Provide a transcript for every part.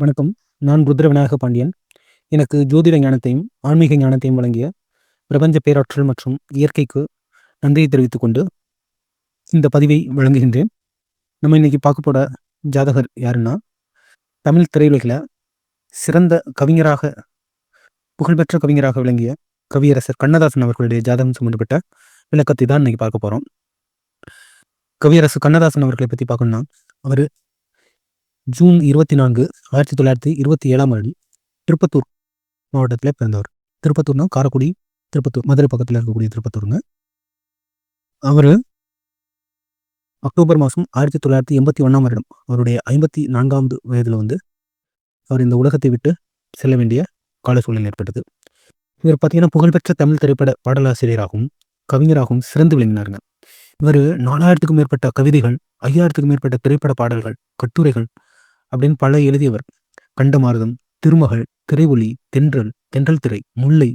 வணக்கம். நான் ருத்ர விநாயக பாண்டியன். எனக்கு ஜோதிட ஞானத்தையும் ஆன்மீக ஞானத்தையும் வழங்கிய பிரபஞ்ச பேராற்றல் மற்றும் இயற்கைக்கு நன்றியை தெரிவித்துக் கொண்டு இந்த பதிவை வழங்குகின்றேன். நம்ம இன்னைக்கு பார்க்க போட ஜாதகர் யாருன்னா தமிழ் திரையுலகில் சிறந்த கவிஞராக புகழ்பெற்ற கவிஞராக விளங்கிய கவியரசர் கண்ணதாசன் அவர்களுடைய ஜாதகம் சம்பந்தப்பட்ட விளக்கத்தை தான் இன்னைக்கு பார்க்க போகிறோம் கவியரசு கண்ணதாசன் அவர்களை பற்றி பார்க்கணும்னா அவர் ஜூன் இருபத்தி நான்கு ஆயிரத்தி தொள்ளாயிரத்தி இருபத்தி ஏழாம் ஆண்டு திருப்பத்தூர் மாவட்டத்தில் பிறந்தவர். திருப்பத்தூர்னா காரக்குடி திருப்பத்தூர் மதுரை பக்கத்தில் இருக்கக்கூடிய திருப்பத்தூருங்க. அவர் அக்டோபர் மாதம் ஆயிரத்தி தொள்ளாயிரத்தி எண்பத்தி ஒன்றாம் வருடம் அவருடைய ஐம்பத்தி நான்காவது வயதில் வந்து அவர் இந்த உலகத்தை விட்டு செல்ல வேண்டிய கால சூழ்நிலை ஏற்பட்டது. இவர் பார்த்தீங்கன்னா புகழ்பெற்ற தமிழ் திரைப்பட பாடலாசிரியராகவும் கவிஞராகவும் சிறந்து விளங்கினாருங்க. இவர் நாலாயிரத்துக்கும் மேற்பட்ட கவிதைகள் ஐயாயிரத்துக்கும் மேற்பட்ட திரைப்பட பாடல்கள் கட்டுரைகள் அப்படின்னு பல எழுதியவர். கண்டமாரதம் திருமகள் திரைஒலி தென்றல் தென்றல் திரை முல்லை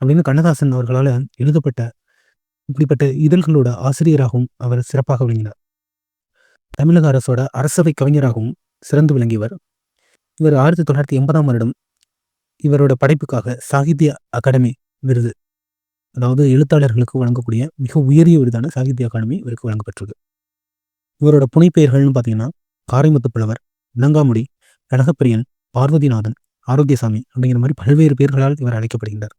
அப்படின்னு கண்ணதாசன் அவர்களால் எழுதப்பட்ட இப்படிப்பட்ட இதழ்களோட ஆசிரியராகவும் அவர் சிறப்பாக விளங்கினார். தமிழக அரசோட அரசவை கவிஞராகவும் சிறந்து விளங்கியவர். இவர் ஆயிரத்தி தொள்ளாயிரத்தி எண்பதாம் வருடம் இவரோட படைப்புக்காக சாகித்ய அகாடமி விருது. அதாவது எழுத்தாளர்களுக்கு வழங்கக்கூடிய மிக உயரிய விருதான சாகித்ய அகாடமி இவருக்கு வழங்கப்பட்டிருக்கு. இவரோட புனைப்பெயர்கள்னு பார்த்தீங்கன்னா காரைமுத்து புலவர் இளங்காமுடி கனகப்பிரியன் பார்வதிநாதன் ஆரோக்கியசாமி அப்படிங்கிற மாதிரி பல்வேறு பேர்களால் இவர் அழைக்கப்படுகின்றார்.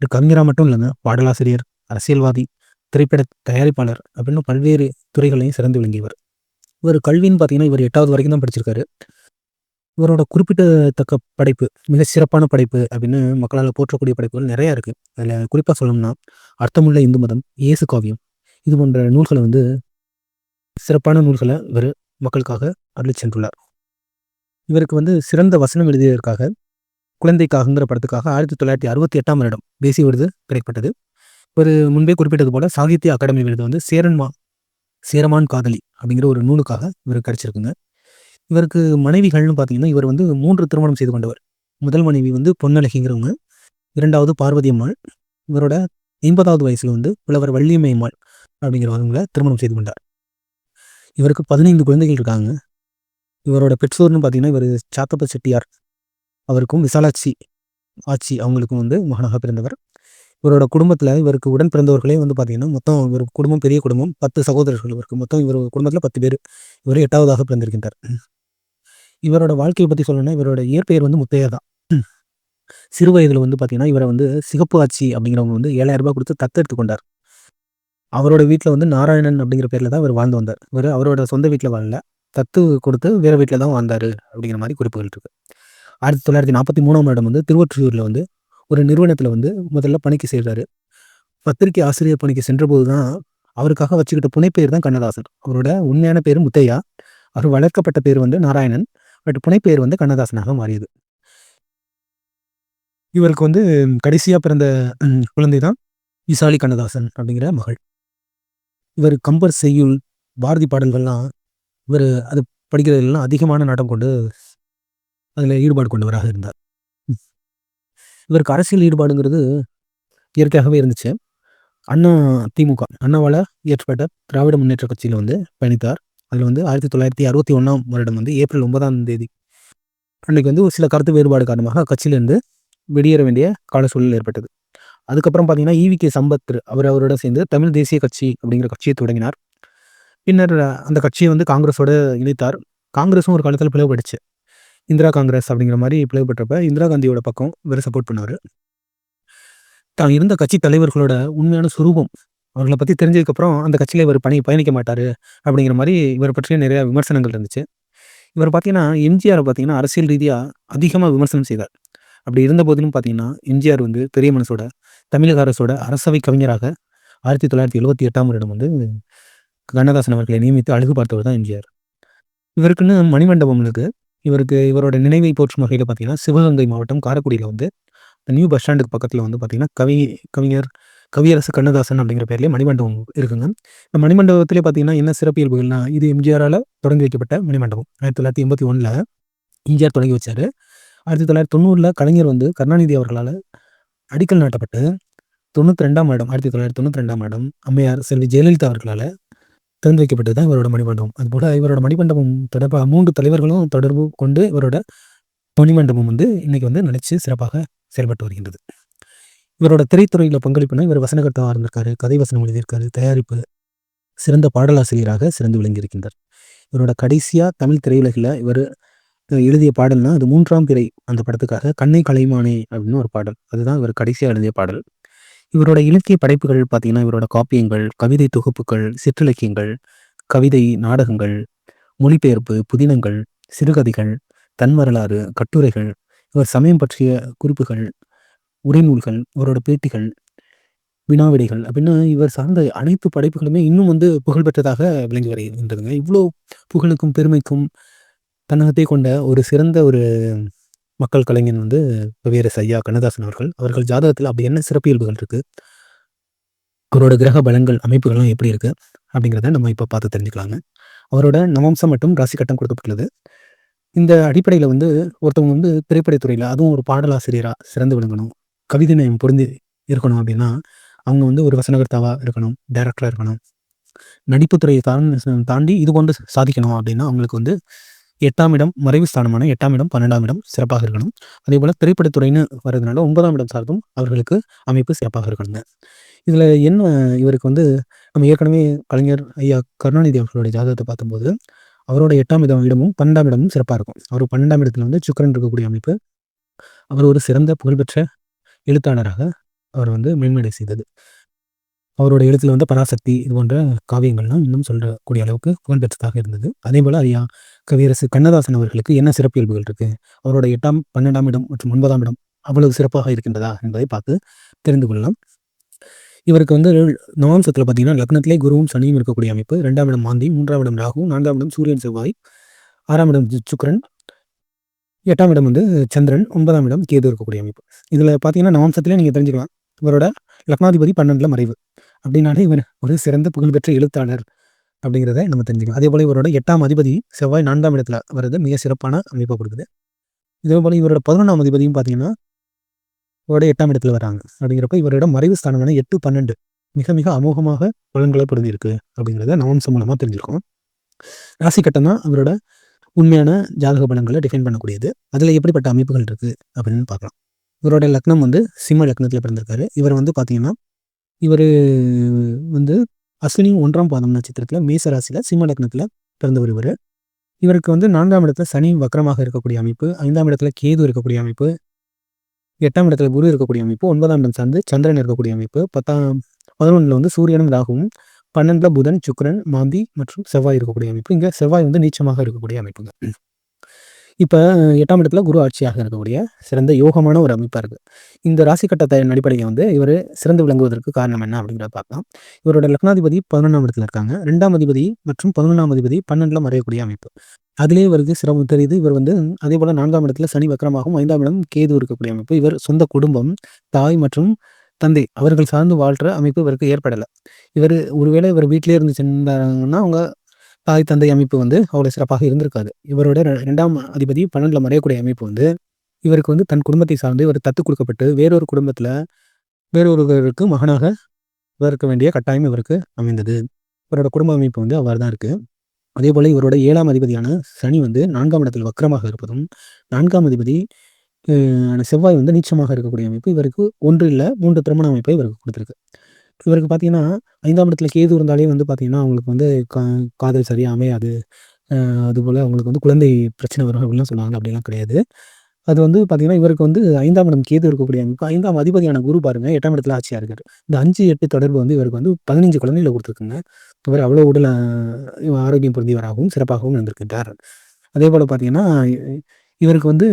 இது கவிஞராக மட்டும் இல்லைங்க பாடலாசிரியர் அரசியல்வாதி திரைப்பட தயாரிப்பாளர் அப்படின்னு பல்வேறு துறைகளையும் சிறந்து விளங்கியவர். இவர் கல்வின்னு பார்த்தீங்கன்னா இவர் எட்டாவது வரைக்கும் தான் படிச்சிருக்காரு. இவரோட குறிப்பிட்டத்தக்க படைப்பு மிக சிறப்பான படைப்பு அப்படின்னு மக்களால் போற்றக்கூடிய படைப்புகள் நிறையா இருக்குது அதில் குறிப்பாக சொல்லணும்னா அர்த்தமுள்ள இந்து மதம் இயேசு காவியம். இது போன்ற நூல்களை வந்து சிறப்பான நூல்களை இவர் மக்களுக்காக அருளி சென்றுள்ளார். இவருக்கு வந்து சிறந்த வசனம் எழுதியதற்காக குழந்தைக்காகங்கிற படத்துக்காக ஆயிரத்தி தொள்ளாயிரத்தி அறுபத்தி எட்டாம் வருடம் தேசிய விருது கிடைக்கப்பட்டது ஒரு முன்பே குறிப்பிட்டது போல சாகித்ய அகாடமி விருது வந்து சேரன்மா சேரமான் காதலி அப்படிங்கிற ஒரு நூலுக்காக இவருக்கு கிடைச்சிருக்குங்க. இவருக்கு மனைவிகள்னு பார்த்தீங்கன்னா இவர் வந்து மூன்று திருமணம் செய்து கொண்டவர். முதல் மனைவி வந்து பொன்னழகிங்கிறவங்க இரண்டாவது பார்வதி அம்மாள் இவரோட ஐம்பதாவது வயசுல வந்து புலவர் வள்ளியம்மை அம்மாள் அப்படிங்கிறவங்களை திருமணம் செய்து கொண்டார். இவருக்கு பதினைந்து குழந்தைகள் இருக்காங்க. இவரோட பெற்றோர்னு பார்த்தீங்கன்னா இவர் சாத்தப்ப செட்டியார். அவருக்கும் விசாலாட்சி ஆட்சி அவங்களுக்கும் வந்து மகனாக பிறந்தவர். இவரோட குடும்பத்தில் இவருக்கு உடன் பிறந்தவர்களே வந்து பார்த்தீங்கன்னா மொத்தம் இவர் குடும்பம் பெரிய குடும்பம். பத்து சகோதரர்கள் இவருக்கு. மொத்தம் இவர் குடும்பத்தில் பத்து பேர். இவர் எட்டாவதாக பிறந்திருக்கின்றார். இவரோட வாழ்க்கையை பற்றி சொல்லணும்னா இவரோட இயற்பெயர் வந்து முத்தையா தான். சிறு வயதில் வந்து பார்த்தீங்கன்னா இவரை வந்து சிகப்பு ஆட்சி அப்படிங்கிறவங்க வந்து ஏழாயிரம் ரூபாய் கொடுத்து தத்தெடுத்து கொண்டார். அவரோட வீட்டில் வந்து நாராயணன் அப்படிங்கிற பேரில் தான் இவர் வாழ்ந்து வந்தார். இவர் அவரோட சொந்த வீட்டில் வாழல. தத்து கொடுத்து வேறு வீட்டில் தான் வாழ்ந்தார் அப்படிங்கிற மாதிரி குறிப்புகள் இருக்குது ஆயிரத்தி தொள்ளாயிரத்தி நாற்பத்தி மூணாம் வருடம் வந்து திருவொற்றியூரில் வந்து ஒரு நிறுவனத்தில் வந்து முதல்ல பணிக்கு செய்கிறாரு பத்திரிகை ஆசிரியர் பணிக்கு சென்றபோது தான் அவருக்காக வச்சுக்கிட்ட புனைப்பெயர் தான் கண்ணதாசன். அவரோட உண்மையான பேர் முத்தையா. அவர் வளர்க்கப்பட்ட பேர் வந்து நாராயணன். பட் புனைப்பெயர் வந்து கண்ணதாசனாக மாறியது. இவருக்கு வந்து கடைசியாக பிறந்த குழந்தை தான் விசாலி கண்ணதாசன் அப்படிங்கிற மகள். இவர் கம்பர் செய்யுள் பாரதி பாடல்கள்லாம் இவர் அது படிக்கிறதுலாம் அதிகமான நாட்டம் கொண்டு அதில் ஈடுபாடு கொண்டவராக இருந்தார். இவருக்கு அரசியல் ஈடுபாடுங்கிறது இயற்கையாகவே இருந்துச்சு. அண்ணா திமுக அண்ணாவால் இயற்றப்பட்ட திராவிட முன்னேற்ற கட்சியில் வந்து பயணித்தார். அதில் வந்து ஆயிரத்தி தொள்ளாயிரத்தி அறுபத்தி ஒன்றாம் வருடம் வந்து ஏப்ரல் ஒன்பதாம் தேதி அன்றைக்கு வந்து சில கருத்து வேறுபாடு காரணமாக கட்சியிலிருந்து வெளியேற வேண்டிய கால சூழல் ஏற்பட்டது. அதுக்கப்புறம் பார்த்தீங்கன்னா ஈவி கே சம்பத் அவர் அவரோட சேர்ந்து தமிழ் தேசிய கட்சி அப்படிங்கிற கட்சியை தொடங்கினார். பின்னர் அந்த கட்சியை வந்து காங்கிரஸோட இணைத்தார். காங்கிரஸும் ஒரு காலத்தில் பிளவுபடுச்சு இந்திரா காங்கிரஸ் அப்படிங்கிற மாதிரி பிளவுபட்டப்ப இந்திரா காந்தியோட பக்கம் இவர் சப்போர்ட் பண்ணார். தான் இருந்த கட்சி தலைவர்களோட உண்மையான சுரூபம். அவர்களை பற்றி தெரிஞ்சதுக்கப்புறம் அந்த கட்சியில் இவர் பணி பயணிக்க மாட்டார் அப்படிங்கிற மாதிரி இவரை பற்றிய நிறையா விமர்சனங்கள் இருந்துச்சு. இவர் பார்த்தீங்கன்னா எம்ஜிஆர் பார்த்தீங்கன்னா அரசியல் ரீதியாக அதிகமாக விமர்சனம் செய்தார். அப்படி இருந்த போதிலும் பார்த்தீங்கன்னா எம்ஜிஆர் வந்து பெரிய மனசோட தமிழக அரசோட அரசவை கவிஞராக ஆயிரத்தி தொள்ளாயிரத்தி எழுபத்தி எட்டாம் வருடம் வந்து கண்ணதாசன் அவர்களை நியமித்து அழகு பார்த்தவர் தான் எம்ஜிஆர். இவருக்குன்னு மணிமண்டபம் இருக்கு. இவருக்கு இவரோட நினைவை போற்றும் வகையில் பார்த்தீங்கன்னா சிவகங்கை மாவட்டம் காரைக்குடியில் வந்து நியூ பஸ் ஸ்டாண்டுக்கு பக்கத்தில் வந்து பார்த்தீங்கன்னா கவி கவிஞர் கவியரசு கண்ணதாசன் அப்படிங்கிற பேர்லேயே மணிமண்டபம் இருக்குங்க. இந்த மணிமண்டபத்திலே பார்த்தீங்கன்னா என்ன சிறப்பியல்புகள்னா இது எம்ஜிஆரால் தொடங்கி வைக்கப்பட்ட மணிமண்டபம். ஆயிரத்தி தொள்ளாயிரத்தி எண்பத்தி ஒன்றில் எம்ஜிஆர் தொடங்கி வச்சார். ஆயிரத்தி தொள்ளாயிரத்தி தொண்ணூறில் கலைஞர் வந்து கருணாநிதி அவர்களால் அடிக்கல் நாட்டப்பட்டு தொண்ணூற்றி ரெண்டாம் ஆயிடம் ஆயிரத்தி தொள்ளாயிரத்தி தொண்ணூற்றி ரெண்டாம் ஆயிடம் அம்மையார் செல்வி ஜெயலலிதா அவர்களால் திறந்து வைக்கப்பட்டது தான் இவரோட மணிமண்டபம். அதுபோல் இவரோட மணிமண்டபம் தொடர்பாக மூன்று தலைவர்களும் தொடர்பு கொண்டு இவரோட மணிமண்டபம் வந்து இன்றைக்கி வந்து நினைச்சு சிறப்பாக செயல்பட்டு வருகின்றது. இவரோட திரைத்துறையில் பங்களிப்புனா இவர் வசனகர்த்தமாக இருந்திருக்காரு கதை வசனம் எழுதியிருக்காரு தயாரிப்பு சிறந்த பாடலாசிரியராக சிறந்து விளங்கியிருக்கின்றார். இவரோட கடைசியாக தமிழ் திரையுலகில் இவர் எழுதிய பாடல்னா அது மூன்றாம் பிறை அந்த படத்துக்காக கண்ணை கலைமானே அப்படின்னு ஒரு பாடல். அதுதான் இவர் கடைசியாக எழுதிய பாடல். இவரோட இலக்கிய படைப்புகள் பார்த்தீங்கன்னா இவரோட காப்பியங்கள் கவிதை தொகுப்புகள் சிற்றிலக்கியங்கள் கவிதை நாடகங்கள் மொழிபெயர்ப்பு புதினங்கள் சிறுகதைகள் தன் வரலாறு கட்டுரைகள் இவர் சமயம் பற்றிய குறிப்புகள் உரைநூல்கள் இவரோட பேட்டிகள் வினாவிடைகள் அப்படின்னு இவர் சார்ந்த அனைத்து படைப்புகளுமே இன்னும் வந்து புகழ்பெற்றதாக விளங்கி வருகின்றதுங்க. இவ்வளோ புகழுக்கும் பெருமைக்கும் தன்னகத்தை கொண்ட ஒரு சிறந்த ஒரு மக்கள் கலைஞன் வந்து கவியரசு ஐயா கண்ணதாசன் அவர்கள். அவர்கள் ஜாதகத்தில் அப்படி என்ன சிறப்பியல்புகள் இருக்குது அவரோட கிரக பலங்கள் அமைப்புகளும் எப்படி இருக்குது அப்படிங்கிறத நம்ம இப்போ பார்த்து தெரிஞ்சுக்கலாங்க. அவரோட நவம்சம் மற்றும் ராசி கட்டம் கொடுக்கப்பட்டுள்ளது. இந்த அடிப்படையில் வந்து ஒருத்தவங்க வந்து திரைப்படத்துறையில் அதுவும் ஒரு பாடலாசிரியராக சிறந்து விளங்கணும். கவிதை நயம் பொருந்தி இருக்கணும் அப்படின்னா அவங்க வந்து ஒரு வசனகர்த்தாவாக இருக்கணும் டைரக்டராக இருக்கணும். நடிப்புத்துறையை தாண்டி இது கொண்டு சாதிக்கணும் அப்படின்னா அவங்களுக்கு வந்து எட்டாம் இடம் மறைவு ஸ்தானமான எட்டாம் இடம் பன்னெண்டாம் இடம் சிறப்பாக இருக்கணும். அதே போல் திரைப்படத்துறைன்னு வர்றதுனால ஒன்பதாம் இடம் சார்ந்தும் அவர்களுக்கு அமைப்பு சிறப்பாக இருக்கணுங்க. இதில் என்ன இவருக்கு வந்து நம்ம ஏற்கனவே கலைஞர் ஐயா கருணாநிதி அவர்களுடைய ஜாதகத்தை பார்த்தபோது அவரோட எட்டாம் இடம் இடமும் பன்னெண்டாம் இடமும் சிறப்பாக இருக்கும். அவர் பன்னெண்டாம் இடத்துல வந்து சுக்கரன் இருக்கக்கூடிய அமைப்பு அவர் ஒரு சிறந்த புகழ்பெற்ற எழுத்தாளராக அவர் வந்து மேன்மேடை செய்தது. அவரோட எழுத்துல வந்து பராசக்தி இது போன்ற காவியங்கள்லாம் இன்னும் சொல்லக்கூடிய அளவுக்கு புகழ்பெற்றதாக இருந்தது. அதே போல் ஐயா கவியரசு கண்ணதாசன் அவர்களுக்கு என்ன சிறப்பியல்புகள் இருக்கு? அவரோட எட்டாம் பன்னெண்டாம் இடம் மற்றும் ஒன்பதாம் இடம் அவ்வளவு சிறப்பாக இருக்கின்றதா என்பதை பார்த்து தெரிந்து கொள்ளலாம். இவருக்கு வந்து நவாம்சத்தில் பார்த்தீங்கன்னா லக்னத்திலே குருவும் சனியும் இருக்கக்கூடிய அமைப்பு. ரெண்டாம் இடம் மாந்தி மூன்றாம் இடம் ராகு நான்காம் இடம் சூரியன் செவ்வாய் ஆறாம் இடம் சுக்கரன் எட்டாம் இடம் வந்து சந்திரன் ஒன்பதாம் இடம் கேது இருக்கக்கூடிய அமைப்பு. இதில் பார்த்தீங்கன்னா நவாம்சத்திலே நீங்கள் தெரிஞ்சுக்கலாம். இவரோட லக்னாதிபதி பன்னெண்டில் மறைவு. அப்படின்னாலே இவர் ஒரு சிறந்த புகழ்பெற்ற எழுத்தாளர் அப்படிங்கிறத நம்ம தெரிஞ்சுக்கலாம். அதே போல் இவரோட எட்டாம் அதிபதி செவ்வாய் நான்காம் இடத்துல வர்றது மிக சிறப்பான அமைப்பை கொடுக்குது. இதே போல் இவரோட பதினொன்றாம் அதிபதியும் பார்த்தீங்கன்னா இவரோட எட்டாம் இடத்துல வராங்க. அப்படிங்கிறப்ப இவரோட மறைவு ஸ்தானமான எட்டு பன்னெண்டு மிக மிக அமோகமாக பலன்களை பொருந்தி இருக்கு அப்படிங்கிறத நவம்சம் மூலமாக தெரிஞ்சிருக்கோம். ராசி கட்டம் தான் அவரோட உண்மையான ஜாதக பலன்களை டிஃபைன் பண்ணக்கூடியது. அதில் எப்படிப்பட்ட அமைப்புகள் இருக்குது அப்படின்னு பார்க்கலாம். இவரோட லக்னம் வந்து சிம்ம லக்னத்தில் பிறந்திருக்காரு. இவர் வந்து பார்த்தீங்கன்னா இவர் வந்து அஸ்வினி ஒன்றாம் பாதம் நட்சத்திரத்தில் மேசராசியில் சிம்ம லக்னத்தில் பிறந்தவர் இவர். இவருக்கு வந்து நான்காம் இடத்துல சனி வக்கரமாக இருக்கக்கூடிய அமைப்பு ஐந்தாம் இடத்துல கேது இருக்கக்கூடிய அமைப்பு எட்டாம் இடத்துல குரு இருக்கக்கூடிய அமைப்பு ஒன்பதாம் இடம் சார்ந்து சந்திரன் இருக்கக்கூடிய அமைப்பு பத்தாம் பதினொன்றில் வந்து சூரியனும் ராகுவும் பன்னெண்டில் புதன் சுக்கரன் மாந்தி மற்றும் செவ்வாய் இருக்கக்கூடிய அமைப்பு. இங்கே செவ்வாய் வந்து நீச்சமாக இருக்கக்கூடிய அமைப்புங்க. இப்போ எட்டாம் இடத்துல குரு ஆட்சியாக இருக்கக்கூடிய சிறந்த யோகமான ஒரு அமைப்பாக இருக்குது இந்த ராசி கட்டத்தை அடிப்படையில் வந்து இவர் சிறந்து விளங்குவதற்கு காரணம் என்ன அப்படிங்கிறத பார்க்கலாம். இவரோட லக்னாதிபதி பதினொன்றாம் இடத்துல இருக்காங்க. ரெண்டாம் அதிபதி மற்றும் பதினொன்றாம் அதிபதி பன்னெண்டில் மறையக்கூடிய அமைப்பு. அதிலே இவருக்கு சிரமம் தெரியுது. இவர் வந்து அதே போல் நான்காம் இடத்துல சனி வக்கரமாகவும் ஐந்தாம் இடம் கேது இருக்கக்கூடிய அமைப்பு. இவர் சொந்த குடும்பம் தாய் மற்றும் தந்தை அவர்கள் சார்ந்து வாழ்கிற அமைப்பு இவருக்கு ஏற்படலை. இவர் ஒருவேளை இவர் வீட்டிலே இருந்து சென்றாங்கன்னா அவங்க தாய் தந்தை அமைப்பு வந்து அவ்வளோ சிறப்பாக இருந்திருக்காது. இவரோட ரெண்டாம் அதிபதி பன்னெண்டில் மறையக்கூடிய அமைப்பு வந்து இவருக்கு வந்து தன் குடும்பத்தை சார்ந்து இவர் தத்து கொடுக்கப்பட்டு வேறொரு குடும்பத்தில் வேறொருவருக்கு மகனாக இருக்க வேண்டிய கட்டாயம் இவருக்கு அமைந்தது. இவரோட குடும்ப அமைப்பு வந்து அவ்வாறு தான் இருக்குது அதே போல் இவரோட ஏழாம் அதிபதியான சனி வந்து நான்காம் இடத்தில் வக்கரமாக இருப்பதும் நான்காம் அதிபதி செவ்வாய் வந்து நீச்சமாக இருக்கக்கூடிய அமைப்பு இவருக்கு ஒன்று இல்லை மூன்று திருமண அமைப்பை இவருக்கு கொடுத்துருக்கு. இவருக்கு பார்த்தீங்கன்னா ஐந்தாம் இடத்துல கேது இருந்தாலே வந்து பார்த்தீங்கன்னா அவங்களுக்கு வந்து கா காதல் சரியாக அமையாது. அதுபோல் அவங்களுக்கு வந்து குழந்தை பிரச்சனை வரும் அப்படிலாம் சொல்லுவாங்க. அப்படிலாம் கிடையாது. அது வந்து பார்த்தீங்கன்னா இவருக்கு வந்து ஐந்தாம் இடம் கேது இருக்கக்கூடிய அமைப்பு ஐந்தாம் அதிபதியான குரு பாருங்க எட்டாம் இடத்துல ஆட்சியாக இருக்காரு. இந்த அஞ்சு எட்டு தொடர்பு வந்து இவருக்கு வந்து பதினஞ்சு குழந்தைகளை கொடுத்துருக்குங்க. இவர் அவ்வளோ உடல் ஆரோக்கியம் பொருந்தியவராகவும் சிறப்பாகவும் இருந்திருக்கின்றார். அதே போல் பார்த்தீங்கன்னா இவருக்கு வந்து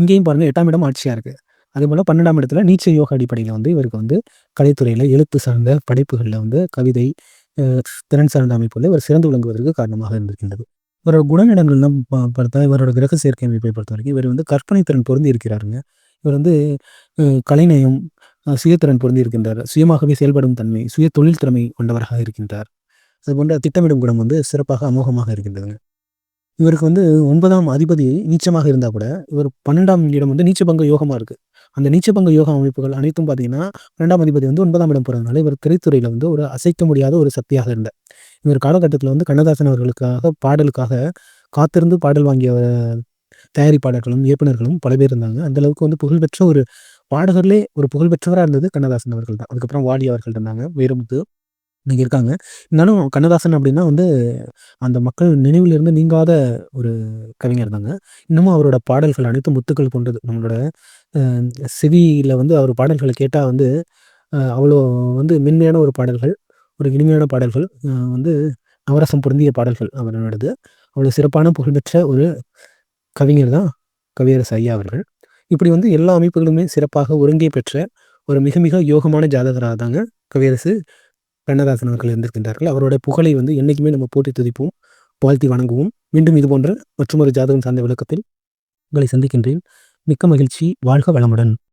இங்கேயும் பாருங்கள் எட்டாம் இடம் ஆட்சியாக இருக்குது அதே போல் பன்னெண்டாம் இடத்துல நீச்ச யோக அடிப்படையில் வந்து இவருக்கு வந்து கலைத்துறையில் எழுத்து சார்ந்த படைப்புகளில் வந்து கவிதை திறன் சார்ந்த அமைப்புகளில் இவர் சிறந்து விளங்குவதற்கு காரணமாக இருந்திருக்கின்றது. இவரோட குணநடங்கள்லாம் பார்த்தா இவரோட கிரக சேர்க்கை அமைப்பை பொறுத்த வரைக்கும் இவர் வந்து கற்பனை திறன் பொருந்தி இருக்கிறாருங்க. இவர் வந்து கலைநயம் சுயத்திறன் பொருந்தி இருக்கின்றார். சுயமாகவே செயல்படும் தன்மை சுய தொழில் திறமை கொண்டவராக இருக்கின்றார். அது போன்ற திட்டமிடும் குணம் வந்து சிறப்பாக அமோகமாக இருக்கின்றதுங்க. இவருக்கு வந்து ஒன்பதாம் அதிபதி நீச்சமாக இருந்தால் கூட இவர் பன்னெண்டாம் இடம் வந்து நீச்சபங்க யோகமாக இருக்குது அந்த நீச்சபங்க யோகா அமைப்புகள் அனைத்தும் பார்த்தீங்கன்னா பன்னெண்டாம் அதிபதி வந்து ஒன்பதாம் இடம் போகிறதுனால இவர் திரைத்துறையில் வந்து ஒரு அசைக்க முடியாத ஒரு சக்தியாக இருந்தார். இவர் காலகட்டத்தில் வந்து கண்ணதாசன் அவர்களுக்காக பாடலுக்காக காத்திருந்து பாடல் வாங்கிய தயாரிப்பாளர்களும் இயக்குனர்களும் பல பேர் இருந்தாங்க. அந்த அளவுக்கு வந்து புகழ்பெற்ற ஒரு பாடகர்லே ஒரு புகழ்பெற்றவராக இருந்தது கண்ணதாசன் அவர்கள் தான். அதுக்கப்புறம் வாலி அவர்கள் இருந்தாங்க. வைரமுத்து இன்னைக்கு இருக்காங்க. இருந்தாலும் கண்ணதாசன் அப்படின்னா வந்து அந்த மக்கள் நினைவிலிருந்து நீங்காத ஒரு கவிஞர் தாங்க. இன்னமும் அவரோட பாடல்கள் அனைத்தும் முத்துக்கள் கொண்டது. நம்மளோட செவியில் வந்து அவர் பாடல்களை கேட்டால் வந்து அவ்வளோ வந்து மென்மையான ஒரு பாடல்கள் ஒரு இனிமையான பாடல்கள் வந்து நவரசம் பொருந்திய பாடல்கள் அவரோடது. அவ்வளோ சிறப்பான புகழ்பெற்ற ஒரு கவிஞர் தான் கவியரசு ஐயா அவர்கள். இப்படி வந்து எல்லா அமைப்புகளுமே சிறப்பாக ஒருங்கே பெற்ற ஒரு மிக மிக யோகமான ஜாதகராக தாங்க கவியரசு கண்ணதாசன் அவர்கள் இருந்திருக்கின்றார்கள். அவருடைய புகழை வந்து என்றைக்குமே நம்ம போட்டி துதிப்போம் வாழ்த்தி வணங்குவோம். மீண்டும் இது போன்ற மற்றொரு ஜாதகம் சார்ந்த விளக்கத்தில் உங்களை சந்திக்கின்றேன். மிக்க மகிழ்ச்சி. வாழ்க வளமுடன்.